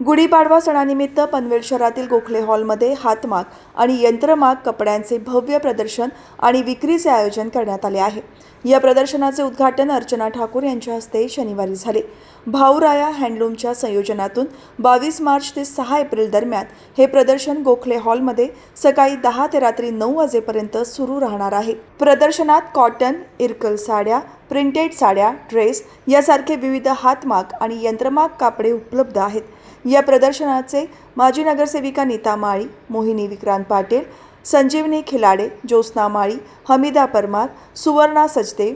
गुढीपाडवा सणानिमित्त पनवेल शहरातील गोखले हॉलमध्ये हातमाग आणि यंत्रमाग कपड्यांचे भव्य प्रदर्शन आणि विक्रीचे आयोजन करण्यात आले आहे. या प्रदर्शनाचे उद्घाटन अर्चना ठाकूर यांच्या हस्ते शनिवारी झाले. भाऊराया हँडलूमच्या संयोजनातून बावीस मार्च ते सहा एप्रिल दरम्यान हे प्रदर्शन गोखले हॉलमध्ये सकाळी दहा ते रात्री नऊ वाजेपर्यंत सुरू राहणार आहे. प्रदर्शनात कॉटन इरकल साड्या प्रिंटेड साड्या ड्रेस यासारखे विविध हातमाग आणि यंत्रमाग कापडे उपलब्ध आहेत. या प्रदर्शनाचे माजी नगरसेविका नीता माळी मोहिनी विक्रांत पाटील संजीवनी खिलाडे ज्योत्स्ना माळी हमीदा परमार सुवर्णा सचदे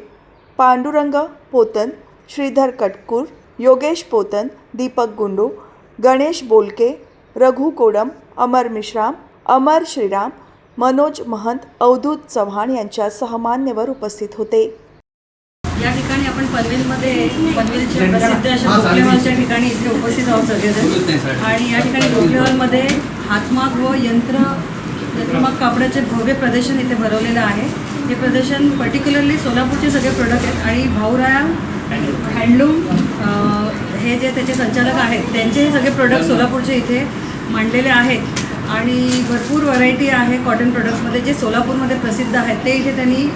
पांडुरंग पोतन श्रीधर कटकूर योगेश पोतन दीपक गुंडू गणेश बोलके रघु कोडम अमर मिश्राम अमर श्रीराम मनोज महंत अवधूत चव्हाण यांच्या सहमान्यवर उपस्थित होते. या ठिकाणी आपण पनवेलमध्ये पनवेलच्या प्रसिद्ध अशा गोखले हॉलच्या ठिकाणी इथे उपस्थित आहोत सगळेजण. आणि या ठिकाणी गोखले हॉलमध्ये हातमाग व यंत्र यंत्रमाग कापडाचे भव्य प्रदर्शन इथे भरवलेलं आहे. हे प्रदर्शन पर्टिक्युलरली सोलापूरचे सगळे प्रोडक्ट आहेत. आणि भाऊराया हँडलूम हे जे त्याचे संचालक आहेत त्यांचे हे सगळे प्रोडक्ट सोलापूरचे इथे मांडलेले आहेत. आणि भरपूर व्हरायटी आहे कॉटन प्रोडक्ट्समध्ये जे सोलापूरमध्ये प्रसिद्ध आहेत ते इथे त्यांनी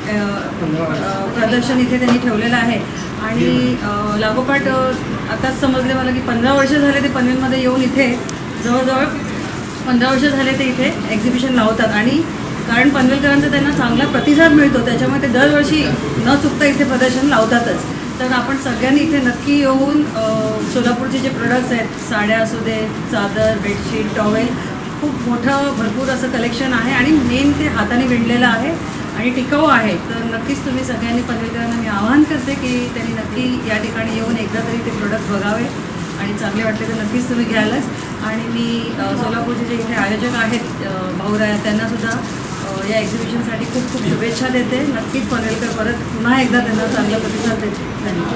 प्रदर्शन इथे त्यांनी ठेवलेलं आहे. आणि लागोपाठ आताच समजले मला की पंधरा वर्ष झाले ते पनवेलमध्ये येऊन इथे जवळजवळ पंधरा वर्ष झाले ते इथे एक्झिबिशन लावतात. आणि कारण पनवेलकरांचा त्यांना चांगला प्रतिसाद मिळतो त्याच्यामुळे ते दरवर्षी न चुकता इथे प्रदर्शन लावतातच. तर आपण सगळ्यांनी इथे नक्की येऊन सोलापूरचे जे प्रोडक्ट्स आहेत साड्या असू दे चादर बेडशीट टॉवेल खूप मोठं भरपूर असं कलेक्शन आहे आणि मेन ते हाताने विणलेलं आहे आणि टिकाऊ आहे. तर नक्कीच तुम्ही सगळ्यांनी पनवेलकरांना मी आवाहन करते की त्यांनी नक्की या ठिकाणी येऊन एकदा तरी ते प्रोडक्ट बघावे आणि चांगले वाटले तर नक्कीच तुम्ही घ्यालच आणि मी सोलापूरचे जे इथे आयोजक आहेत भाऊराया त्यांनासुद्धा या एक्झिबिशनसाठी खूप खूप शुभेच्छा देते. नक्कीच पनवेलकर परत पुन्हा एकदा त्यांना चांगला प्रतिसाद देते धन्यवाद.